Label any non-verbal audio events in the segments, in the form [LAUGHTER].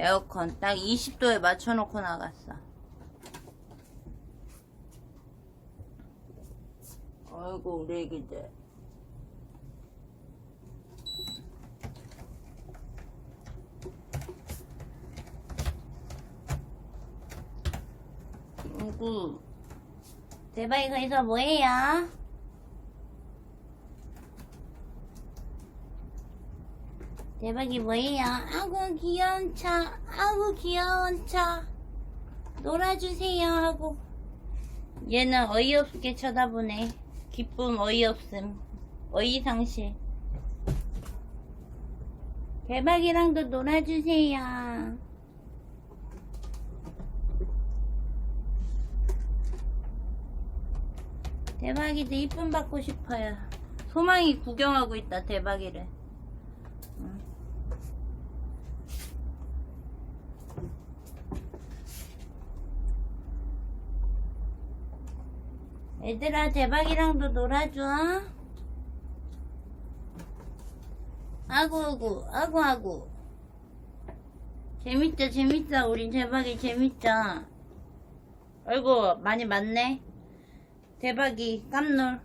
에어컨 딱 20도에 맞춰놓고 나갔어. 아이고 우리 애기들. 아이고 대박이 거기서 뭐해요? 대박이 뭐예요? 아구 귀여운 차, 아구 귀여운 차, 놀아주세요 하고 얘는 어이없게 쳐다보네. 기쁨 어이없음, 어이상실. 대박이랑도 놀아주세요. 대박이도 이쁨 받고 싶어요. 소망이 구경하고 있다 대박이를. 얘들아 대박이랑도 놀아줘. 아구 아구 아구 아구. 재밌다 재밌다 우리 대박이 재밌다 아이고 많이 맞네. 대박이 깜놀.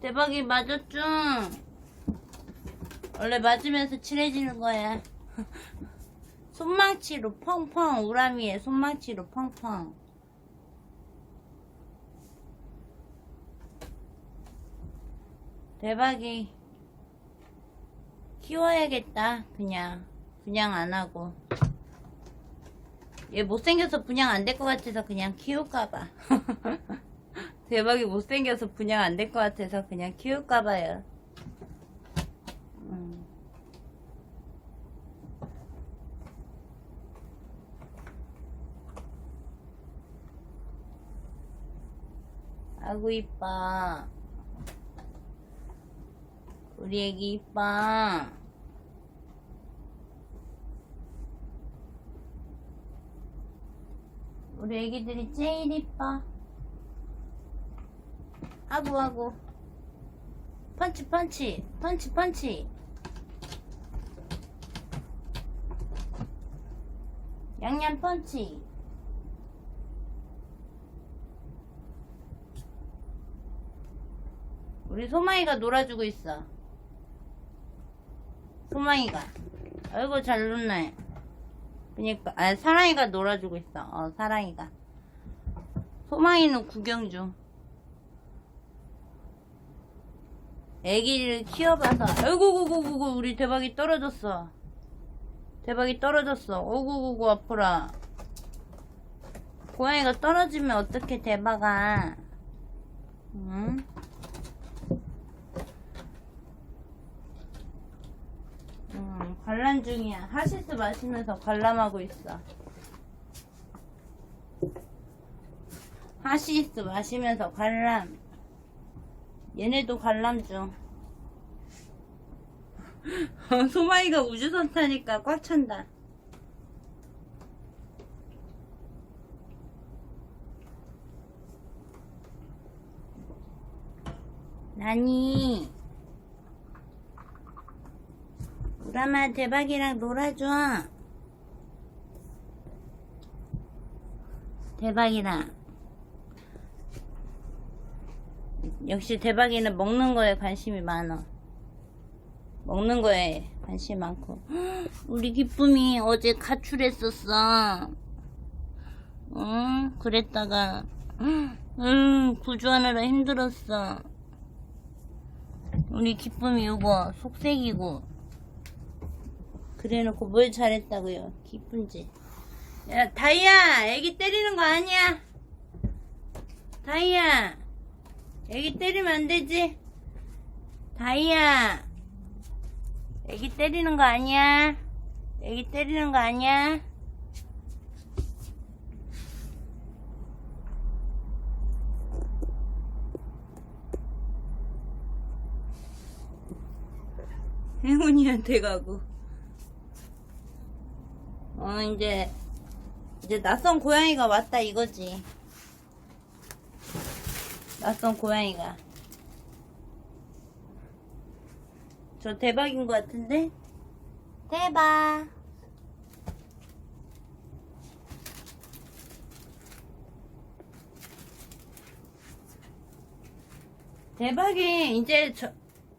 대박이 맞았죠? 원래 맞으면서 친해지는 거야. [LAUGHS] 손망치로 펑펑 우람이에 손망치로 펑펑 대박이. 키워야겠다 그냥. 그냥 안 하고. 얘 못생겨서 분양 안 될 것 같아서 그냥 키울까봐. [LAUGHS] 대박이 못생겨서 분양 안 될 것 같아서 그냥 키울까봐요. 음. 아구 이뻐 우리 애기 이뻐. 우리 애기들이 제일 이뻐. 아구 아구. 펀치 펀치 펀치 펀치. 양념 펀치. 우리 소마이가 놀아주고 있어. 소망이가. 아이고 잘 놀네. 그니까 아 사랑이가 놀아주고 있어. 어 사랑이가. 소망이는 구경 중. 애기를 키워봐서 아이고 구구구구 우리 대박이 떨어졌어. 대박이 떨어졌어. 오구구구 아프라. 고양이가 떨어지면 어떻게 대박아. 응? 음, 관람 중이야. 하시스 마시면서 관람하고 있어. 하시스 마시면서 관람. 얘네도 관람 중. [LAUGHS] 소마이가 우주선 타니까 꽉 찬다. 나니. 우람아 대박이랑 놀아줘. 대박이랑 역시 대박이는 먹는 거에 관심이 많아. 먹는 거에 관심이 많고. [GASPS] 우리 기쁨이 어제 가출했었어. 응? 그랬다가 [GASPS] 응 구조하느라 힘들었어. 우리 기쁨이 이거 속색이고 그래놓고 뭘 잘했다고요? 기쁜지. 야, 다이야! 애기 때리는 거 아니야! 다이야! 애기 때리면 안 되지? 다이야! 애기 때리는 거 아니야? 애기 때리는 거 아니야? 행운이한테 가고. 어, 이제, 이제 낯선 고양이가 왔다 이거지. 낯선 고양이가. 저 대박인 것 같은데? 대박. 대박이 이제 저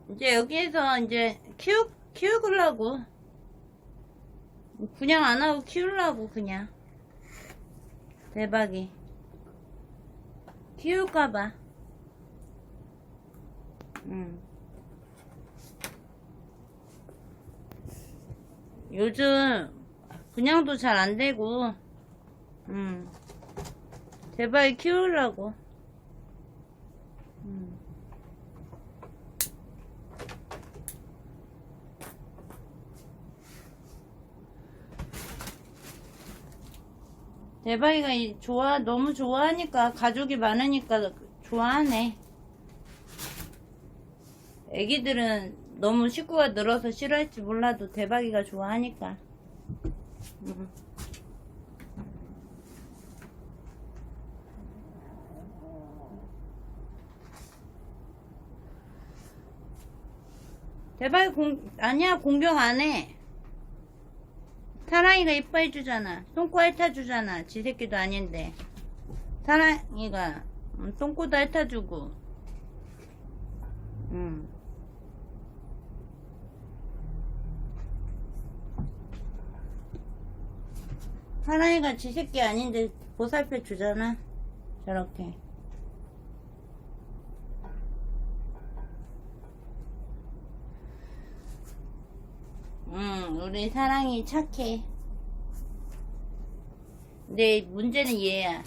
이제 여기에서 이제 키우 키우려고 그냥 안 하고 키우려고 그냥. 대박이. 키울까봐. 응. 요즘 분양도 잘 안 되고 응. 대박이 키우려고 응. 대박이가 이- 좋아 너무 좋아하니까 가족이 많으니까 좋아하네. 애기들은 너무 식구가 늘어서 싫어할지 몰라도 대박이가 좋아하니까. 음. 대박이 공 아니야 공격 안 해. 사랑이가 이뻐해 주잖아. 똥꼬 핥아 주잖아. 지 새끼도 아닌데. 사랑이가 음, 똥꼬도 핥아 주고. 음. 사랑이가 지 새끼 아닌데 보살펴 주잖아. 저렇게. 응, 우리 사랑이 착해. 근데 문제는 얘야.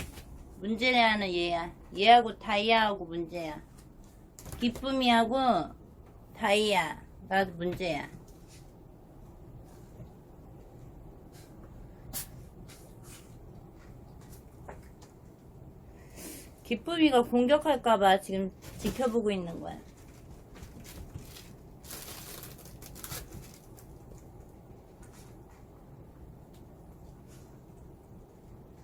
문제는 얘야. 얘하고 다이아하고 문제야. 기쁨이하고 다이아. 나도 문제야. 기쁨이가 공격할까봐 지금 지켜보고 있는 거야.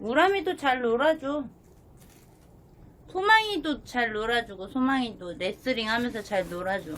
우람이도 잘 놀아줘. 소망이도 잘 놀아주고, 소망이도 레슬링 하면서 잘 놀아줘.